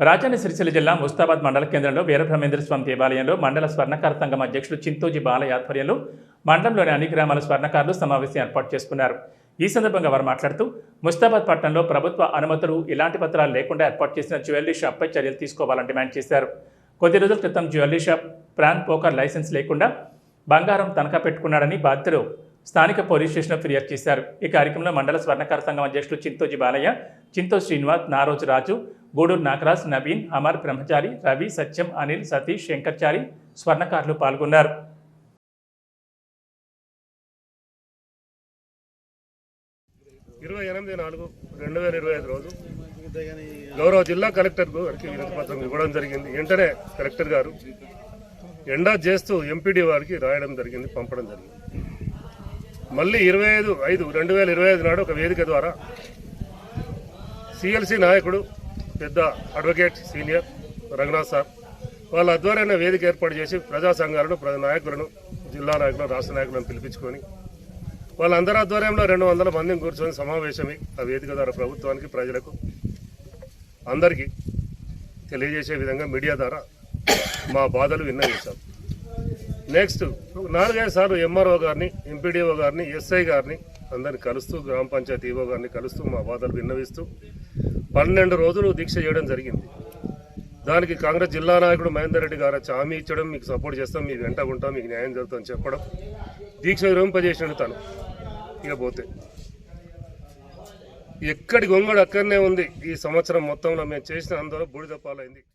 రాజాన్ని సిరిసిల్ల జిల్లా ముస్తాబాద్ మండల కేంద్రంలో వీరబ్రహ్మేంద్ర స్వామి దేవాలయంలో మండల స్వర్ణకార సంఘం అధ్యక్షులు చింతోజీ బాలయ్య ఆధ్వర్యంలో మండలంలోని అన్ని గ్రామాల స్వర్ణకారులు సమావేశం ఏర్పాటు చేసుకున్నారు. ఈ సందర్భంగా వారు మాట్లాడుతూ ముస్తాబాద్ పట్టణంలో ప్రభుత్వ అనుమతులు ఇలాంటి పత్రాలు లేకుండా ఏర్పాటు చేసిన జ్యువెలరీ షాప్పై చర్యలు తీసుకోవాలని డిమాండ్ చేశారు. కొద్ది రోజుల క్రితం jewellery shop PRAN poker licence లేకుండా బంగారం తనఖా పెట్టుకున్నాడని బాధితులు స్థానిక పోలీస్ స్టేషన్లో ఫిర్యాదు చేశారు. ఈ కార్యక్రమంలో మండల స్వర్ణకార సంఘం అధ్యక్షులు చింతోజీ బాలయ్య చింతో శ్రీనివాస్ నారోజు రాజు గూడూరు నాగరాజ్ నవీన్ అమర్ బ్రహ్మచారి రవి సత్యం అనిల్ సతీష్ శంకర్చారి స్వర్ణకారులు పాల్గొన్నారు. ఇరవై ఎనిమిది నాలుగు రెండు వేల ఇరవై ఐదు రోజు గౌరవ జిల్లా కలెక్టర్ గారికి వినతి పత్రం ఇవ్వడం జరిగింది. వెంటనే కలెక్టర్ గారు ఎండా చేస్తూ ఎంపీడీ వారికి రాయడం జరిగింది పంపడం జరిగింది. మళ్ళీ ఇరవై ఐదు ఐదు రెండు వేల ఇరవై ఐదు నాడు ఒక వేదిక ద్వారా సిఎల్సి నాయకుడు పెద్ద అడ్వకేట్ సీనియర్ రంగనాథ్ సార్ వాళ్ళ ఆధ్వర్యంలో వేదిక ఏర్పాటు చేసి ప్రజా సంఘాలను ప్రజా నాయకులను జిల్లా నాయకులను రాష్ట్ర నాయకులను పిలిపించుకొని వాళ్ళందరి ఆధ్వర్యంలో రెండు వందల మందిని కూర్చొని సమావేశమే ఆ వేదిక ద్వారా ప్రభుత్వానికి ప్రజలకు అందరికీ తెలియజేసే విధంగా మీడియా ద్వారా మా బాధలు విన్నవించాం. నెక్స్ట్ నాలుగైదు సార్లు ఎంఆర్ఓ గారిని ఎంపీడీఓ గారిని ఎస్ఐ గారిని అందరిని కలుస్తూ గ్రామ పంచాయతీ ఈఓ గారిని కలుస్తూ మా బాధలు విన్నవిస్తూ పన్నెండు రోజులు దీక్ష చేయడం జరిగింది. దానికి కాంగ్రెస్ జిల్లా నాయకుడు మహేందర్ రెడ్డి గారు హామీ ఇచ్చడం మీకు సపోర్ట్ చేస్తాం మీకు వెంట ఉంటాం మీకు న్యాయం జరుగుతుందని చెప్పడం. దీక్ష విరమింపజేసినాడు తను. ఇక పోతే ఎక్కడి గొంగడు అక్కడనే ఉంది. ఈ సంవత్సరం మొత్తంలో మేము చేసిన అందులో బూడిదప్పాలైంది